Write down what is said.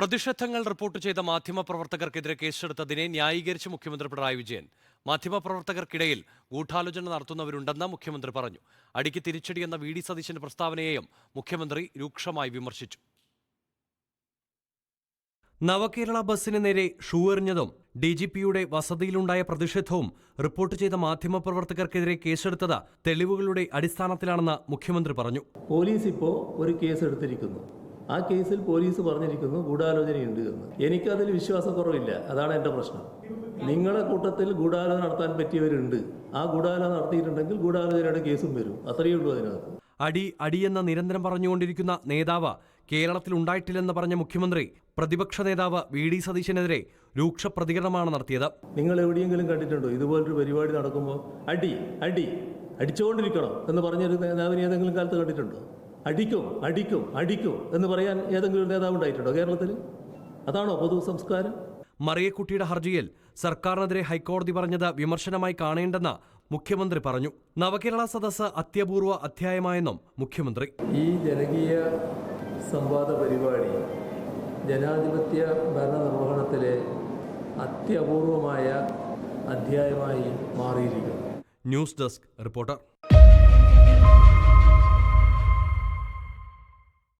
പ്രതിഷേധങ്ങൾ റിപ്പോർട്ട് ചെയ്ത മാധ്യമപ്രവർത്തകർക്കെതിരെ കേസെടുത്തതിനെ ന്യായീകരിച്ച് മുഖ്യമന്ത്രി പിണറായി വിജയൻ. മാധ്യമപ്രവർത്തകർക്കിടയിൽ ഗൂഢാലോചന നടത്തുന്നവരുണ്ടെന്ന് മുഖ്യമന്ത്രി പറഞ്ഞു. അടിക്ക് തിരിച്ചടി എന്ന വി ഡി സതീശന്റെ പ്രസ്താവനയെയും മുഖ്യമന്ത്രി രൂക്ഷമായി വിമർശിച്ചു. നവകേരള ബസ്സിന് നേരെ ഷൂ എറിഞ്ഞതും ഡി ജി പിയുടെ വസതിയിലുണ്ടായ പ്രതിഷേധവും റിപ്പോർട്ട് ചെയ്ത മാധ്യമപ്രവർത്തകർക്കെതിരെ കേസെടുത്തത് തെളിവുകളുടെ അടിസ്ഥാനത്തിലാണെന്ന് മുഖ്യമന്ത്രി പറഞ്ഞു. പോലീസ് ഇപ്പോൾ ഒരു കേസ് എടുത്തിരിക്കുന്നു ആ കേസിൽ പോലീസ് പറഞ്ഞിരിക്കുന്നു ഗൂഢാലോചനയുണ്ട് എന്ന്. എനിക്കതിൽ വിശ്വാസക്കുറവില്ല. അതാണ് എന്റെ പ്രശ്നം. നിങ്ങളുടെ കൂട്ടത്തിൽ ഗൂഢാലോചന നടത്താൻ പറ്റിയവരുണ്ട്. ആ ഗൂഢാലോചന നടത്തിയിട്ടുണ്ടെങ്കിൽ ഗൂഢാലോചനയുടെ കേസും വരും. അത്രയേ ഉള്ളൂ അതിനകത്ത്. അടി അടിയെന്ന് നിരന്തരം പറഞ്ഞുകൊണ്ടിരിക്കുന്ന നേതാവ് കേരളത്തിൽ ഉണ്ടായിട്ടില്ലെന്ന് പറഞ്ഞ മുഖ്യമന്ത്രി പ്രതിപക്ഷ നേതാവ് വി ഡി സതീശനെതിരെ രൂക്ഷ പ്രതികരണമാണ് നടത്തിയത്. നിങ്ങൾ എവിടെയെങ്കിലും കണ്ടിട്ടുണ്ടോ? ഇതുപോലൊരു പരിപാടി നടക്കുമ്പോൾ അടി അടി അടിച്ചുകൊണ്ടിരിക്കണം എന്ന് പറഞ്ഞൊരു നേതാവിനെ ഏതെങ്കിലും കാലത്ത് കണ്ടിട്ടുണ്ടോ? അടിക്കും അടിക്കും അടിക്കും എന്ന് പറയാൻ ഏതെങ്കിലും നേതാവ് ഉണ്ടായിട്ടുണ്ടോ കേരളത്തിൽ? അതാണോ പൊതു സംസ്കാരം? മറിയക്കുട്ടിയുടെ ഹർജിയിൽ സർക്കാരിനെതിരെ ഹൈക്കോടതി പറഞ്ഞത് വിമർശനമായി കാണേണ്ടെന്ന് മുഖ്യമന്ത്രി പറഞ്ഞു. നവകേരള സദസ്സ് അത്യപൂർവ അധ്യായമായെന്നും മുഖ്യമന്ത്രി. ഈ ജനകീയ സംവാദ പരിപാടി ജനാധിപത്യ ഭരണനിർവഹണത്തിലെ അത്യപൂർവമായ അധ്യായമായി മാറിയിരിക്കുന്നു. News desk reporter.